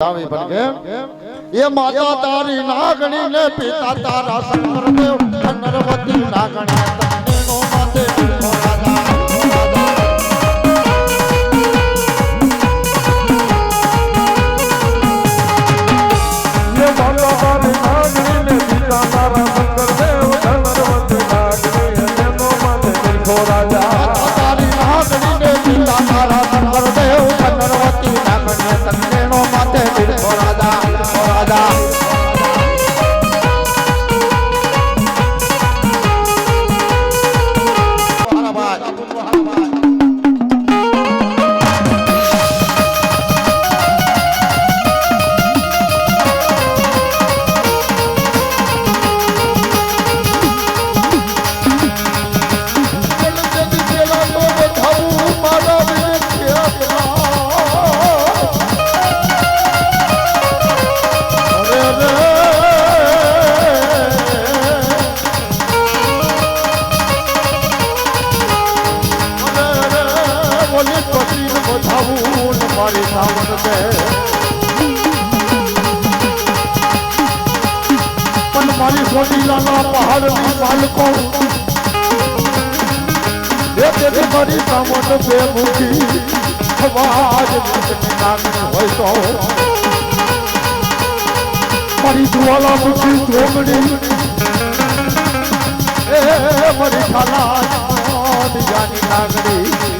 આવી પણ કેમ એ માતા તારી નાગણી ને પિતા તારા દેવ નરવતી નાગણી મારી સાવન છે. પણ મારી સોનીલાના પહાડની એ તેથી મારી સાવન બે મૂકી ખવાજ હોય તો. મારી જુવાલા મૂકી જોગણી મારી ખાલા બીજાની નાગણી.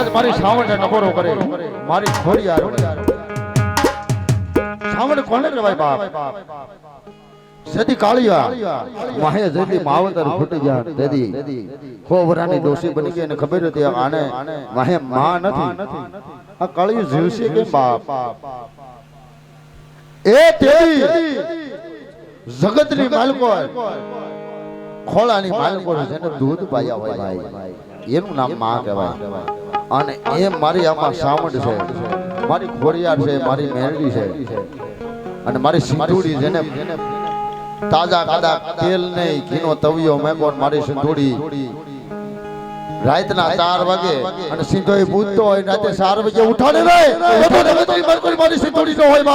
આજ મારી સાવણ નબરો કરે. મારી ખોડિયાર સાવણ કોને કહેવાય બાપ? સદી કાળિયા વાહે જદી માવતર ફૂટી જા દદી ખોવરાની દોષી બની ગઈ અને ખબર હતી આને વાહે માં નથી. આ કાળિયું જીવશે કે બાપ? એ તેડી જગતની માલકો ખોળાની માલકો છે જેને દૂધ પાયા હોય ભાઈ એનું નામમાં કહેવાય. અને એ મારી આમાં સાવણ છે. મારી ખોરિયાર છે, મારી મેરડી છે. અને મારી સિંધુડી જેને તાજા કાદા તેલ નહીં, ઘીનો તવિયો મેકો મારી સિંધુડી. રાતના ચાર વાગે અને સિંધો એ પૂછતો હોય, રાતે ચાર વાગે ઉઠાડે રે? હોય તો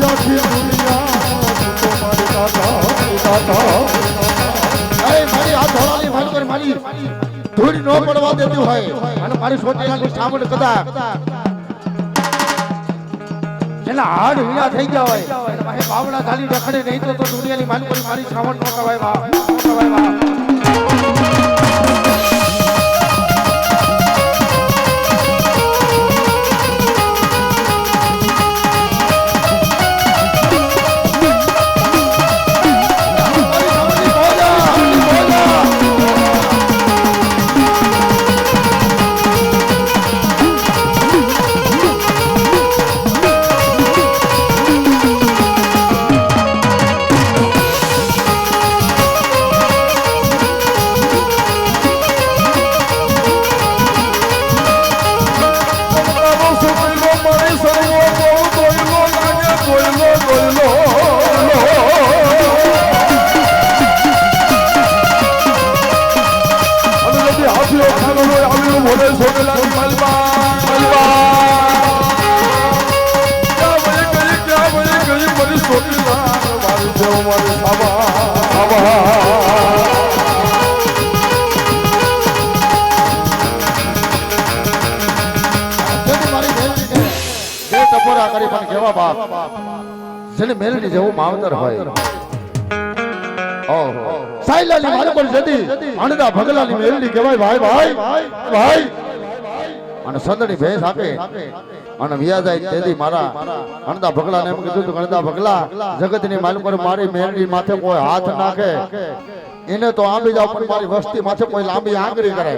મારી આ ન પડવા દેતી હોય. અને મારી સોટીયાનું સામડ કદા એના હાડ વીણા થઈ ગયા હોય. બાવડા ખાલી રખડે નહીં તો દુનિયાની માનકોરી મારી શ્રાવણ નો કવાય કવાય જેને મેલડી જેવું માવતર હોય. ઓહો. સાયલાની મારે પણ જતી અણદા ભગલાની મેલડી કહેવાય ભાઈ ભાઈ ભાઈ. અને સંદડી ભેંસ આપે. અને વ્યા જાય તેથી મારા અણદા ભગલાને એમ કીધું તું અણદા ભગલા જગતની માલ પર મારી મેલડી માથે કોઈ હાથ નાખે. એને તો આંબી જાવ પણ મારી વસ્તી માથે કોઈ લાંબી આંગળી કરે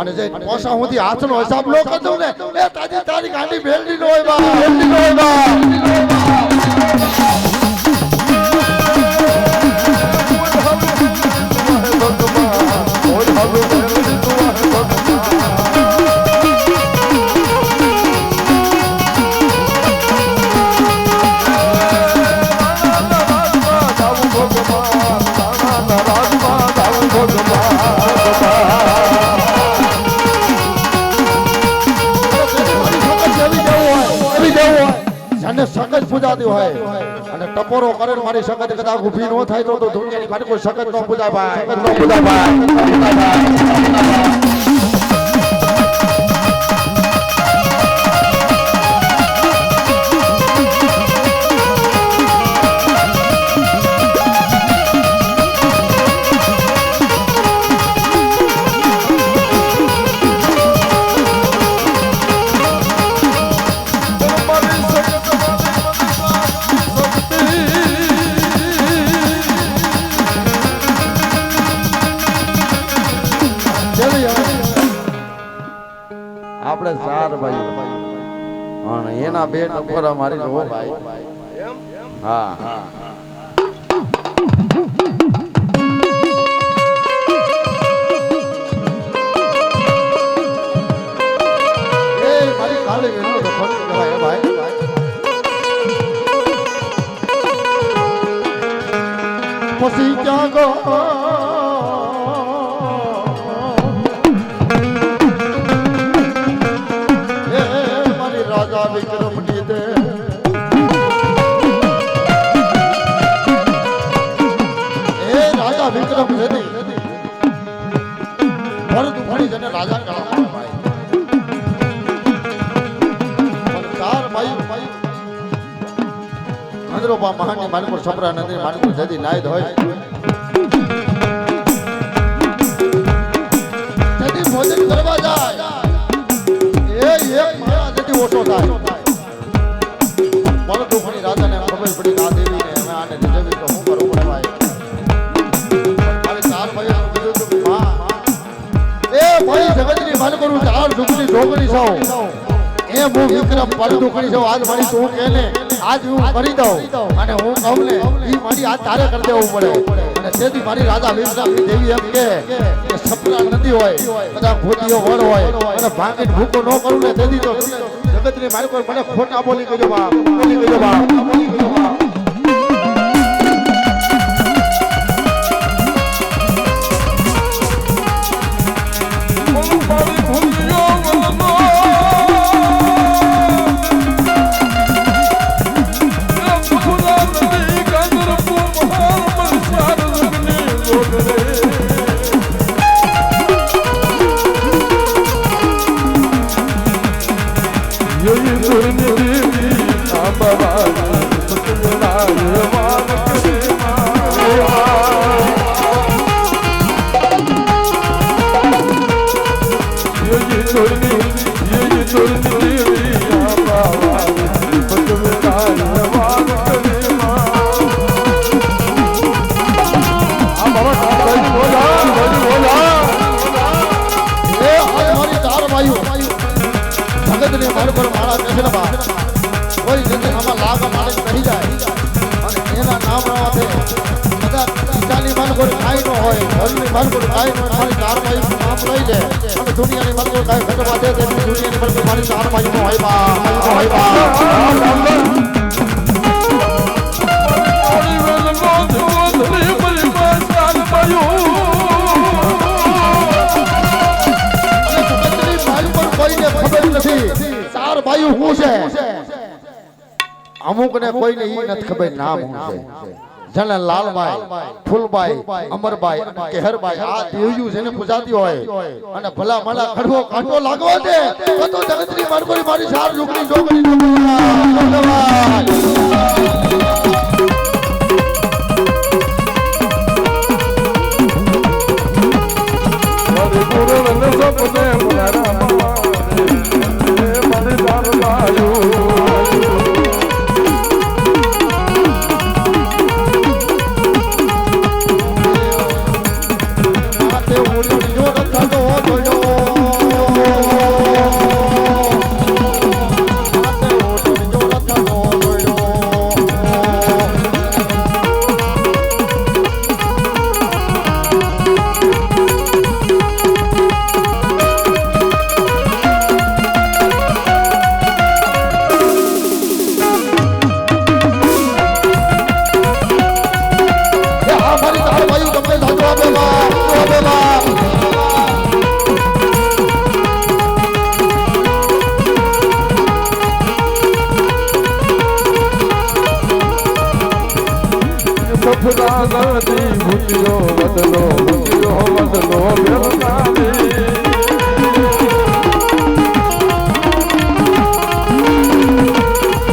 અને જે પોસા હુંથી હાથનો હિસાબ લો કરતો ને એ તાજી તારી ગાંડી ભેલડી નો હોય બા. ભેલડી નો હોય બા. અને સગત પૂજાતી હોય. ટપોરો કરે મારી સગત કદાચ ઊભી ન થાય તો દુનિયાની પાસે કોઈ સગત ન ભાઈ સગત ન ભાઈ બે ટકોરા મારી હો ભાઈ. હા હા. અંદરોપા મહાની માનપુર છોપરા નદી માનપુર જતી નાયદ હોય. આ દેવીને અમે આને ભાઈ ચાર ભાઈઓ કીધું એ ભાઈ જગતની માન કરું ચાર સૌ એ હું વિક્રમ પર દુખણી છો. આજ મારી તું કે ને. આજ હું કરી દઉં અને હું કહું ને મારી આ તારે કરી દેવું પડે. અને તેથી મારી રાજા વિશ્રામની દેવી એમ કે સપના નદી હોય બધા ભૂતિયો વડ હોય, અને ભાંગીને ભૂકો ન કરું ને તેથી તો જગતની મારી મને ખોટા બોલી ગયો બાપ બોલી ગયો બાપ, બોલી ગયો બાપ. भॻवान કદાચ ઈટાલી માલકો કાંઈ ન હોય, ઘરની માલકો કાંઈ ન હોય, મારી ચાર નામ લઈ લે. અને દુનિયાની માલકો કાંઈ ઘટવા દે તેની દુનિયાની માલકો મારી ચાર હોય બા હોય બા. ચાર ભાઈઓ શું છે? અમુક ને કોઈને ઈ નથી ખબર, નામ હું છે. જેને લાલભાઈ ફૂલભાઈ અમરભાઈ અને કેહરભાઈ આ દેવયું જેને પૂજાતી હોય. અને ભલા મલા કડવો કાંટો લાગવા દે તો જગતની મારકોરી મારી સાર ઝૂકડી ઝોકડી ધન્યવાદ. સફરા નદી ભૂલ્યો વદનો ભૂલ્યો વદનો વ્યવનારી.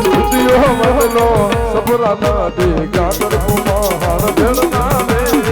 ભૂલ્યો વદનો સફરા નદી ગાદર કુમાર વ્યવનારી.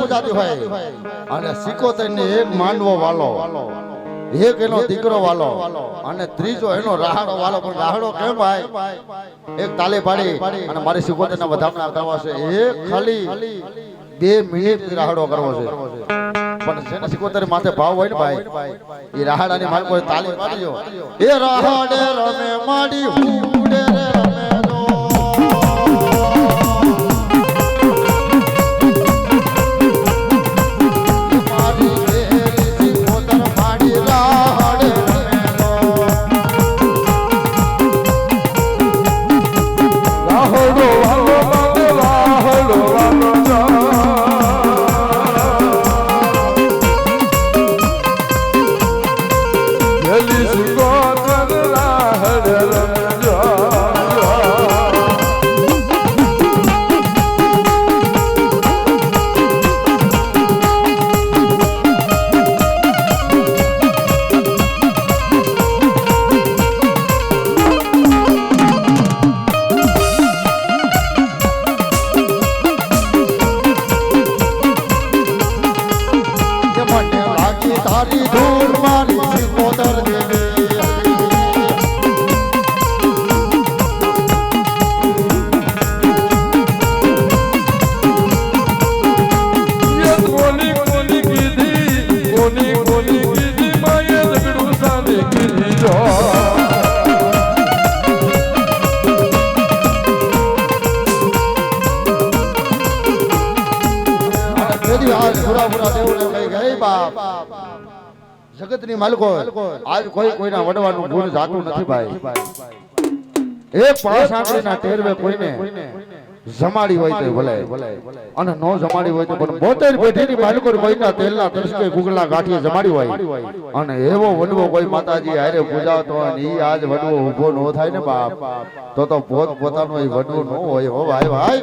પૂજાતી હોય. અને વાલો, એક એનો દીકરો વાલો, અને ત્રીજો એનો રાહડો વાલો. પણ રાહડો કેમ ભાઈ? એક તાલે મારી સિકોતર ને વધામણા કરવા છે. એક ખાલી બે મિનિટ રાહડો કરવો છે. પણ જેને સિકોતર માથે ભાવ હોય ને ભાઈ? એ રાહાડાની માલ કોઈ તાલી પાડજો એ રાહડે રમે માડી જગતની માલકો, આજ કોઈ કોઈના વડવાનું ભૂલ જાતું નથી ભાઈ. એક પાસ આંકડી ના ટેરવે કોઈને જમાડી હોય તો ભલે. અને નો જમાડી હોય તો પણ બોતેર પેઢીની માલકો કોઈના તેલના તરસકે ગુગલા ગાંઠીએ જમાડી હોય. અને એવો વડવો કોઈ માતાજી હારે પૂજાવતો હોય ને ઈ આજ વડવો ઊભો નો થાય ને બાપ. તો તો પોત પોતાનો એ વડવો નો હોય. હો ભાઈ ભાઈ.